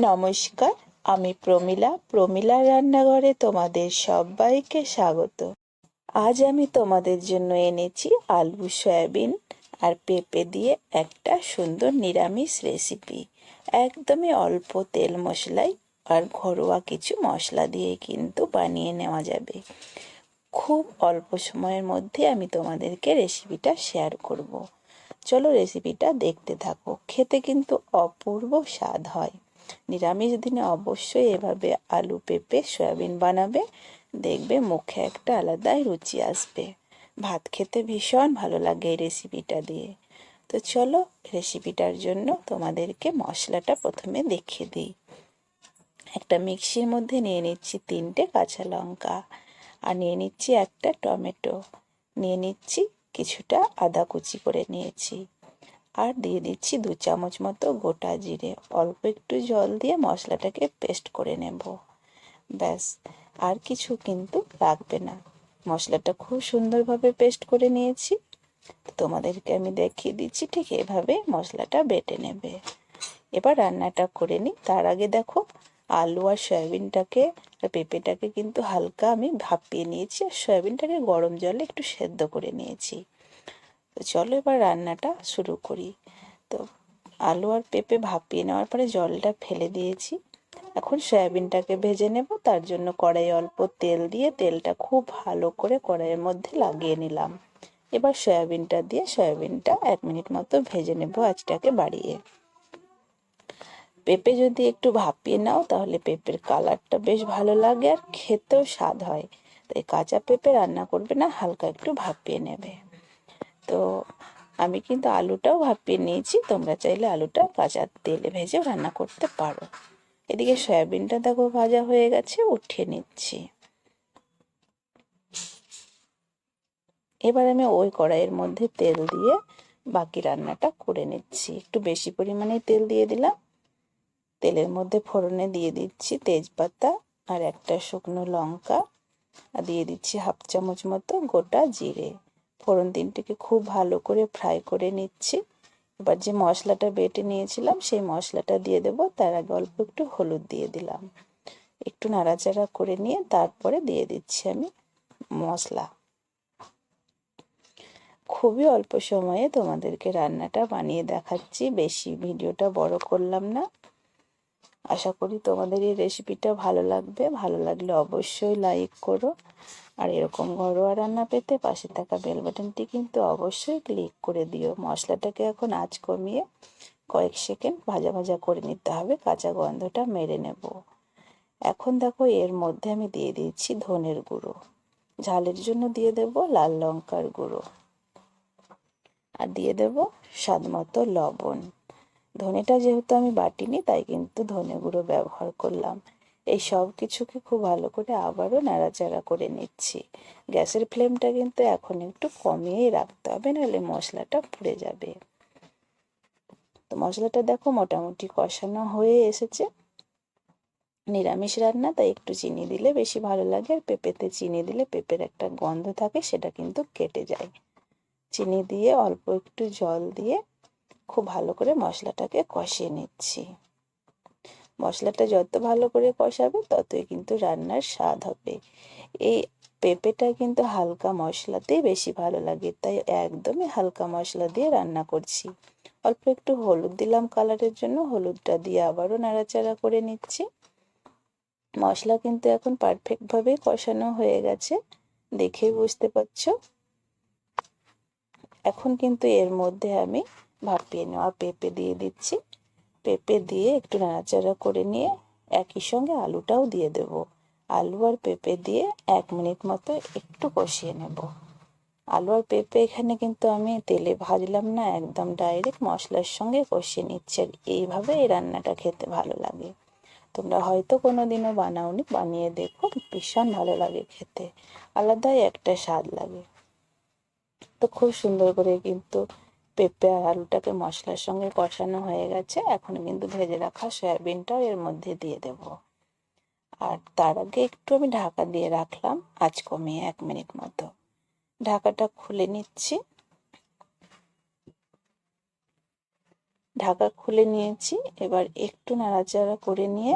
নমস্কার, আমি প্রমিলা। প্রমিলার রান্নাঘরে তোমাদের সবাইকে স্বাগত। আজ আমি তোমাদের জন্য এনেছি আলু, সয়াবিন আর পেঁপে দিয়ে একটা সুন্দর নিরামিষ রেসিপি। একদমই অল্প তেল মশলায় আর ঘরোয়া কিছু মশলা দিয়ে কিন্তু বানিয়ে নেওয়া যাবে। খুব অল্প সময়ের মধ্যে আমি তোমাদেরকে রেসিপিটা শেয়ার করব। চলো রেসিপিটা দেখতে থাকো। খেতে কিন্তু অপূর্ব স্বাদ হয়। নিরামিষ দিনে অবশ্যই এভাবে আলু, পেঁপে, সয়াবিন বানাবে। দেখবে মুখে একটা আলাদাই রুচি আসবে। ভাত খেতে ভীষণ ভালো লাগে এই রেসিপিটা দিয়ে। তো চলো রেসিপিটার জন্য তোমাদেরকে মশলাটা প্রথমে দেখিয়ে দিই। একটা মিক্সির মধ্যে নিয়ে নিচ্ছি তিনটে কাঁচা লঙ্কা আর নিয়ে নিচ্ছি একটা টমেটো। নিয়ে নিচ্ছি কিছুটা আদা কুচি করে নিয়েছি। আর দিয়ে দিচ্ছি দু চামচ মতো গোটা জিরে। অল্প একটু জল দিয়ে মশলাটাকে পেস্ট করে নেব। ব্যাস, আর কিছু কিন্তু লাগবে না। মশলাটা খুব সুন্দরভাবে পেস্ট করে নিয়েছি। তোমাদেরকে আমি দেখিয়ে দিচ্ছি ঠিক এভাবে মশলাটা বেটে নেবে। এবার রান্নাটা করে নিই। তার আগে দেখো, আলু আর সয়াবিনটাকে, আর পেঁপেটাকে কিন্তু হালকা আমি ভাপিয়ে নিয়েছি। আর সয়াবিনটাকে গরম জলে একটু সেদ্ধ করে নিয়েছি। তো চলো এবার রান্নাটা শুরু করি। তো আলু আর পেঁপে ভাপিয়ে নেওয়ার পরে জলটা ফেলে দিয়েছি। এখন সয়াবিনটাকে ভেজে নেব, তার জন্য কড়াই অল্প তেল দিয়ে তেলটা খুব ভালো করে কড়াইয়ের মধ্যে লাগিয়ে নিলাম। এবার সয়াবিনটা দিয়ে সয়াবিনটা এক মিনিট মতো ভেজে নেব আজটাকে বাড়িয়ে। পেঁপে যদি একটু ভাপিয়ে নাও, তাহলে পেঁপের কালারটা বেশ ভালো লাগে আর খেতেও স্বাদ হয়। তাই কাঁচা পেঁপে রান্না করবে না, হালকা একটু ভাপিয়ে নেবে। তো আমি কিন্তু আলুটাও ভাপিয়ে নিয়েছি। তোমরা চাইলে আলুটা কাঁচা তেলে ভেজেও রান্না করতে পারো। এদিকে সয়াবিনটা দেখো ভাজা হয়ে গেছে, উঠিয়ে নিচ্ছি। এবার আমি ওই কড়াইয়ের মধ্যে তেল দিয়ে বাকি রান্নাটা করে নিচ্ছি। একটু বেশি পরিমাণে তেল দিয়ে দিলাম। তেলের মধ্যে ফোড়নে দিয়ে দিচ্ছি তেজপাতা আর একটা শুকনো লঙ্কা। আর দিয়ে দিচ্ছি হাফ চামচ মতো গোটা জিরে। ফোড়ন তিনটিকে খুব ভালো করে ফ্রাই করে নিচ্ছি। এবার যে মশলাটা বেটে নিয়েছিলাম, সেই মশলাটা দিয়ে দেব। তার আগে অল্প একটু হলুদ দিয়ে দিলাম। একটু নাড়াচাড়া করে নিয়ে তারপরে দিয়ে দিচ্ছি আমি মশলা। খুবই অল্প সময়ে তোমাদেরকে রান্নাটা বানিয়ে দেখাচ্ছি। বেশি ভিডিওটা বড় করলাম না। আশা করি তোমাদের এই রেসিপিটা ভালো লাগবে। ভালো লাগলে অবশ্যই লাইক করো। আর এরকম ঘরোয়া রান্না পেতে পাশে থাকা বেল বাটনটি কিন্তু অবশ্যই ক্লিক করে দিও। মশলাটাকে এখন আঁচ কমিয়ে কয়েক সেকেন্ড ভাজা ভাজা করে নিতে হবে। কাঁচা গন্ধটা মেরে নেব। এখন দেখো এর মধ্যে আমি দিয়ে দিচ্ছি ধনের গুঁড়ো। ঝালের জন্য দিয়ে দেব লাল লঙ্কার গুঁড়ো। আর দিয়ে দেব স্বাদ মতো লবণ। ধনেটা যেহেতু আমি বাটিনি, তাই কিন্তু ধনে গুঁড়ো ব্যবহার করলাম। এই সব কিছুকে খুব ভালো করে আবারও নাড়াচাড়া করে নিচ্ছি। গ্যাসের ফ্লেমটা কিন্তু এখন একটু কমিয়েই রাখতে হবে, নাহলে মশলাটা পুড়ে যাবে। তো মশলাটা দেখো মোটামুটি কষানো হয়ে এসেছে। নিরামিষ রান্না, তাই একটু চিনি দিলে বেশি ভালো লাগে, আর পেঁপেতে চিনি দিলে পেঁপের একটা গন্ধ থাকে, সেটা কিন্তু কেটে যায়। চিনি দিয়ে অল্প একটু জল দিয়ে খুব ভালো করে মশলাটাকে কষিয়ে নিচ্ছি। মশলাটা যত ভালো করে কষাবে ততই কিন্তু রান্নার স্বাদ হবে। এই পেঁপেটা কিন্তু হালকা মশলাতেই বেশি ভালো লাগে, তাই একদমই হালকা মশলা দিয়ে রান্না করছি। অল্প একটু হলুদ দিলাম কালারের জন্য, হলুদটা দিয়ে আবারও নাড়াচাড়া করে নিচ্ছি। মশলা কিন্তু এখন পারফেক্টভাবে কষানো হয়ে গেছে, দেখেই বুঝতে পারছ। এখন কিন্তু এর মধ্যে আমি ভাপিয়ে নেওয়া পেঁপে দিয়ে দিচ্ছি। পেঁপে দিয়ে একটু নাড়াচাড়া করে নিয়ে একই সঙ্গে আলুটাও দিয়ে দেব। আলু আর পেঁপে দিয়ে এক মিনিট মতো একটু কষিয়ে নেব। আলু আর পেঁপে এখানে কিন্তু আমি তেলে ভাজলাম না, একদম ডাইরেক্ট মশলার সঙ্গে কষিয়ে নিচ্ছি এইভাবে এই রান্নাটা খেতে ভালো লাগে। তোমরা হয়তো কোনো দিনও বানাওনি, বানিয়ে দেখো, ভীষণ ভালো লাগে খেতে। আলাদাই একটা স্বাদ লাগে। তো খুব সুন্দর করে কিন্তু পেঁপে আর আলুটাকে মশলার সঙ্গে কষানো হয়ে গেছে। এখন কিন্তু ভেজে রাখা সয়াবিনটাও এর মধ্যে দিয়ে দেব। আর তার আগে একটু আমি ঢাকা দিয়ে রাখলাম আজ কমিয়ে এক মিনিট মতো। ঢাকাটা খুলে নিচ্ছি। ঢাকা খুলে নিয়েছি। এবার একটু নাড়াচাড়া করে নিয়ে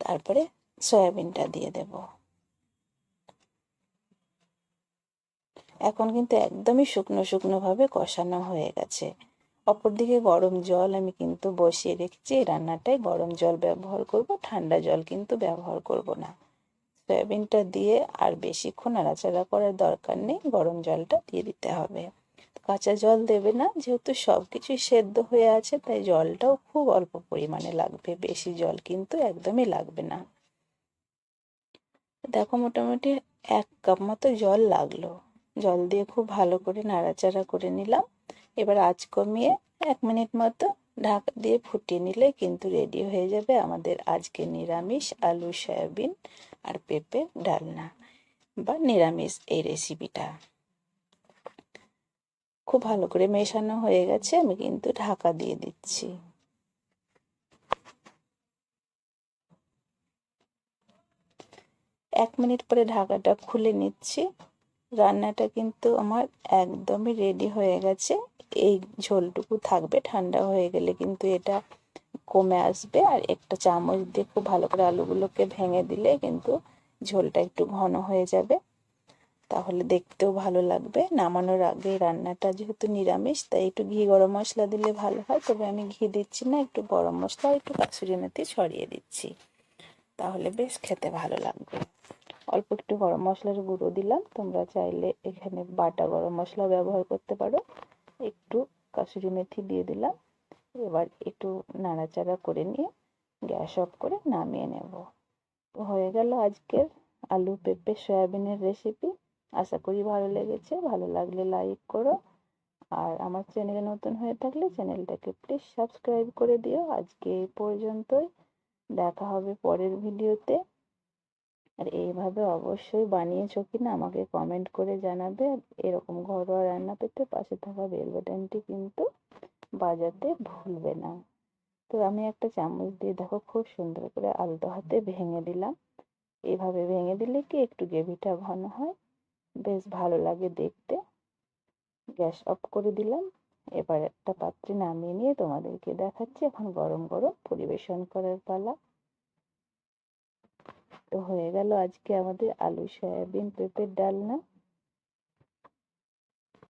তারপরে সয়াবিনটা দিয়ে দেব। এখন কিন্তু একদমই শুকনো শুকনো ভাবে কষানো হয়ে গেছে। অপরদিকে গরম জল আমি কিন্তু বসিয়ে রেখেছি, এই রান্নাটায় গরম জল ব্যবহার করব, ঠান্ডা জল কিন্তু ব্যবহার করব না। সয়াবিনটা দিয়ে আর বেশিক্ষণ নাড়াচাড়া করার দরকার নেই, গরম জলটা দিয়ে দিতে হবে। কাঁচা জল দেবে না, যেহেতু সব কিছুই সেদ্ধ হয়ে আছে, তাই জলটাও খুব অল্প পরিমাণে লাগবে, বেশি জল কিন্তু একদমই লাগবে না। দেখো মোটামুটি এক কাপ মতো জল লাগল। জল দিয়ে খুব ভালো করে নাড়াচাড়া করে নিলাম। এবার আঁচ কমিয়ে এক মিনিট মতো ঢাকা দিয়ে ফুটিয়ে নিলে কিন্তু রেডি হয়ে যাবে আমাদের আজকে নিরামিষ আলু, সয়াবিন আর পেঁপে ডালনা বা নিরামিষ এই রেসিপিটা খুব ভালো করে মেশানো হয়ে গেছে, আমি কিন্তু ঢাকা দিয়ে দিচ্ছি। এক মিনিট পরে ঢাকাটা খুলে নিচ্ছি। রান্নাটা কিন্তু আমার একদমই রেডি হয়ে গেছে। এই ঝোলটুকু থাকবে, ঠান্ডা হয়ে গেলে কিন্তু এটা কমে আসবে। আর একটা চামচ দিয়ে খুব ভালো করে আলুগুলোকে ভেঙে দিলে কিন্তু ঝোলটা একটু ঘন হয়ে যাবে। তাহলে দেখতেও ভালো লাগবে। নামানোর আগে রান্নাটা যেহেতু নিরামিষ, তাই একটু ঘি গরম মশলা দিলে ভালো হয়। তবে আমি ঘি দিচ্ছি না, একটু গরম মশলা একটু কাসুরি মেথি ছড়িয়ে দিচ্ছি। তাহলে বেশ খেতে ভালো লাগবে। অল্প একটু গরম মশলার গুঁড়ো দিলাম। তোমরা চাইলে এখানে বাটা গরম মশলা ব্যবহার করতে পারো। একটু কাসুরি মেথি দিয়ে দিলাম। এবার একটু নাড়াচাড়া করে নিয়ে গ্যাস অফ করে নামিয়ে নেব। হয়ে গেল আজকের আলু পেঁপে সয়াবিনের রেসিপি। আশা করি ভালো লেগেছে। ভালো লাগলে লাইক করো। আর আমার চ্যানেলে নতুন হয়ে থাকলে চ্যানেলটাকে প্লিজ সাবস্ক্রাইব করে দিও। আজকে এই পর্যন্তই। দেখা হবে পরের ভিডিওতে। আর এইভাবে অবশ্যই বানিয়েছো কি না আমাকে কমেন্ট করে জানাবে। এরকম ঘরোয়া রান্না পেতে পাশে থাকা বেল বাটনটি কিন্তু বাজাতে ভুলবে না। তো আমি একটা চামচ দিয়ে দেখো খুব সুন্দর করে আলতো হাতে ভেঙে দিলাম। এভাবে ভেঙে দিলে কি একটু গ্রেভিটা ঘন হয়? বেশ ভালো লাগে দেখতে। গ্যাস অফ করে দিলাম। এবার একটা পাত্রে নামিয়ে নিয়ে তোমাদেরকে দেখাচ্ছি এখন গরম গরম পরিবেশন করার পালা। হয়ে গেল আজকে আমাদের আলু সয়াবিন পেঁপের ডালনা।